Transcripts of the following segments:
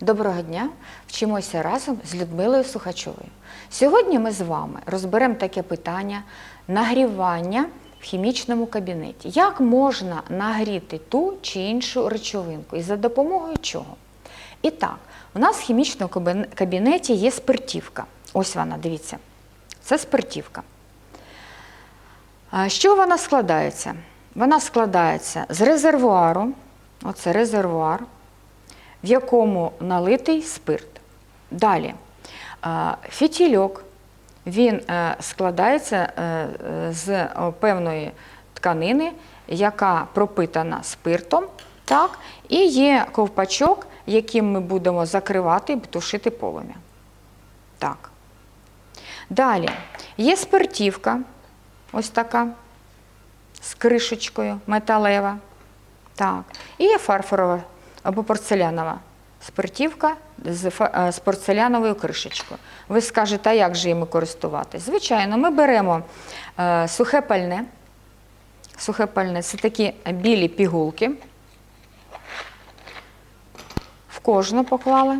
Доброго дня! Вчимося разом з Людмилою Сухачовою. Сьогодні ми з вами розберемо таке питання нагрівання в хімічному кабінеті. Як можна нагріти ту чи іншу речовинку і за допомогою чого? І так, у нас в хімічному кабінеті є спиртівка. Ось вона, дивіться. Це спиртівка. Чого вона складається? Вона складається з резервуару, оце резервуар, в якому налитий спирт. Далі е, фітільок, він е, складається е, з певної тканини, яка пропитана спиртом, так, і є ковпачок, яким ми будемо закривати і тушити полум'я. Так. Далі є спиртівка, ось така, з кришечкою металева. Так. І є фарфорова або порцелянова спиртівка з, е, порцеляновою кришечкою. Ви скажете, а як же їми користуватись? Звичайно, ми беремо е, сухе пальне. Сухе пальне це такі білі пігулки. В кожну поклали.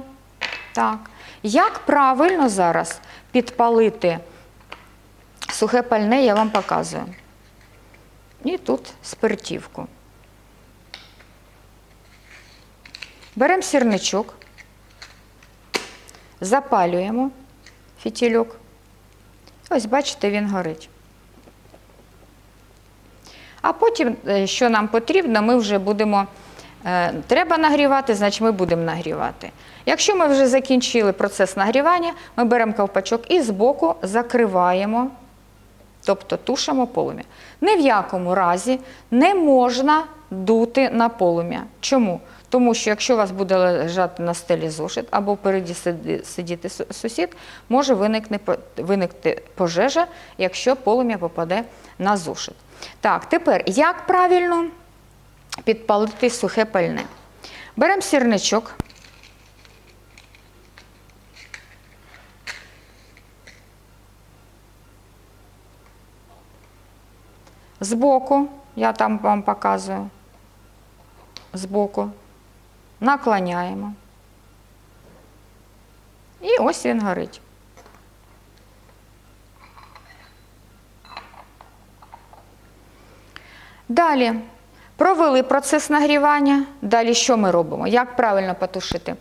Так. Як правильно зараз підпалити сухе пальне, я вам показую. І тут спиртівку. Беремо сірничок, запалюємо фітільок. Ось, бачите, він горить. А потім, е, що нам потрібно, ми вже будемо. е, Треба нагрівати, значить ми будемо нагрівати. Якщо ми вже закінчили процес нагрівання, ми беремо ковпачок і збоку закриваємо, тобто тушимо полум'я. Ні в якому разі не можна дути на полум'я. Чому? Тому що якщо у вас буде лежати на стелі зошит або впереді сидіти сусід, може виникти пожежа, якщо полум'я попаде на зошит. Так, тепер як правильно підпалити сухе пальне? Беремо сірничок. Збоку, я там вам показую, збоку, наклоняємо. І ось він горить. Далі провели процес нагрівання. Далі що ми робимо? Як правильно потушити?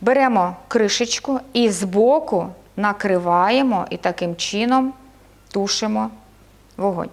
Беремо кришечку і збоку накриваємо і таким чином тушимо вогонь.